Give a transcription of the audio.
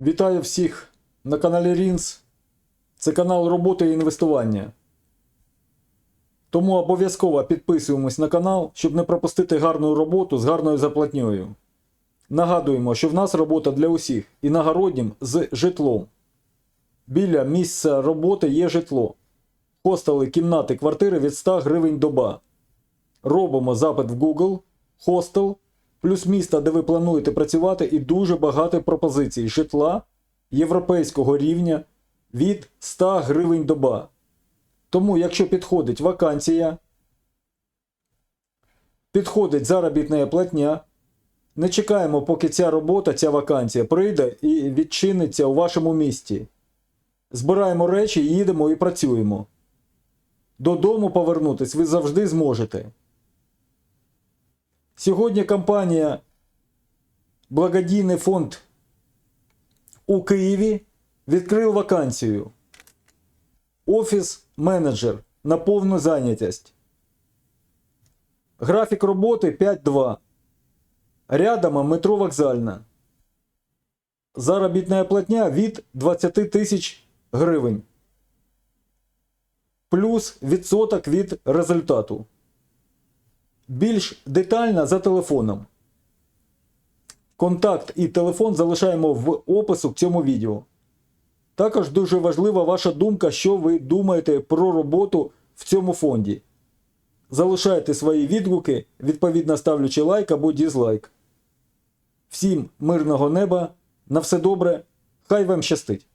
Вітаю всіх на каналі Рінс. Це канал роботи і інвестування. Тому обов'язково підписуємось на канал, щоб не пропустити гарну роботу з гарною зарплатньою. Нагадуємо, що в нас робота для усіх іногороднім з житлом. Біля місця роботи є житло. Хостели, кімнати, квартири від 100 гривень доба. Робимо запит в Google, хостел, плюс міста, де ви плануєте працювати, і дуже багато пропозицій житла європейського рівня від 100 гривень доба. Тому, якщо підходить вакансія, підходить заробітна платня, не чекаємо, поки ця робота, ця вакансія прийде і відчиниться у вашому місті. Збираємо речі, їдемо і працюємо. Додому повернутись ви завжди зможете. Сьогодні компанія Благодійний фонд у Києві відкрив вакансію. Офіс менеджер на повну зайнятість. Графік роботи 5-2. Рядом метро вокзальна. Заробітна платня від 20 тисяч гривень. Плюс відсоток від результату. Більш детально за телефоном. Контакт і телефон залишаємо в опису к цьому відео. Також дуже важлива ваша думка, що ви думаєте про роботу в цьому фонді. Залишайте свої відгуки, відповідно ставлячи лайк або дізлайк. Всім мирного неба, на все добре, хай вам щастить!